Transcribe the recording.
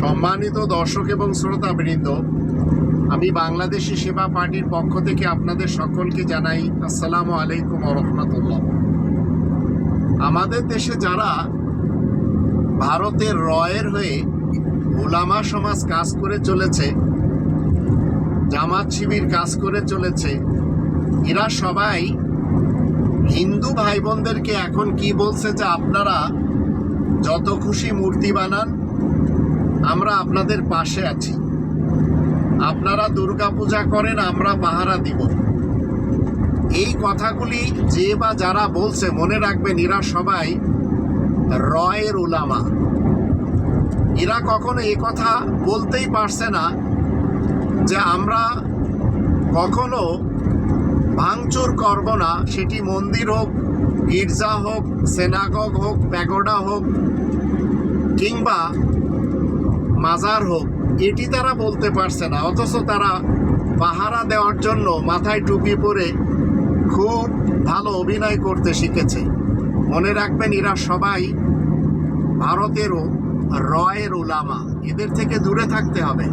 সম্মানিত দর্শক এবং শ্রোতাবৃন্দ, আমি বাংলাদেশি সেবা পার্টির পক্ষ থেকে আপনাদের সকলকে জানাই আসসালামু আলাইকুম রহমতুল্লাহ। আমাদের দেশে যারা ভারতের রয়ের হয়ে ওলামা সমাজ কাজ করে চলেছে, জামাত শিবির কাজ করে চলেছে, এরা সবাই হিন্দু ভাই বোনদেরকে এখন কি বলছে যে আপনারা যত খুশি মূর্তি বানান আমরা আপনাদের পাশে আছি। আপনারা দুর্গা পূজা করেন, আমরা পাহারা দিব। এই কথাগুলি যে বা যারা বলছে, মনে রাখবেন, এরা সবাই রয়ের উলামা। এরা কখনো এ কথা বলতেই পারছে না যে আমরা কখনো ভাঙচুর করব না। সেটি মন্দির হোক, গির্জা হোক, সেনাগগ হোক, প্যাগোডা হোক, কিংবা মাজার হোক, এটি তারা বলতে পারছে না। অথচ তারা পাহারা দেওয়ার জন্য মাথায় টুপি পরে খুব ভালো অভিনয় করতে শিখেছে। মনে রাখবেন, এরা সবাই ভারতেরও, রয়ের উলামা। এদের থেকে দূরে থাকতে হবে।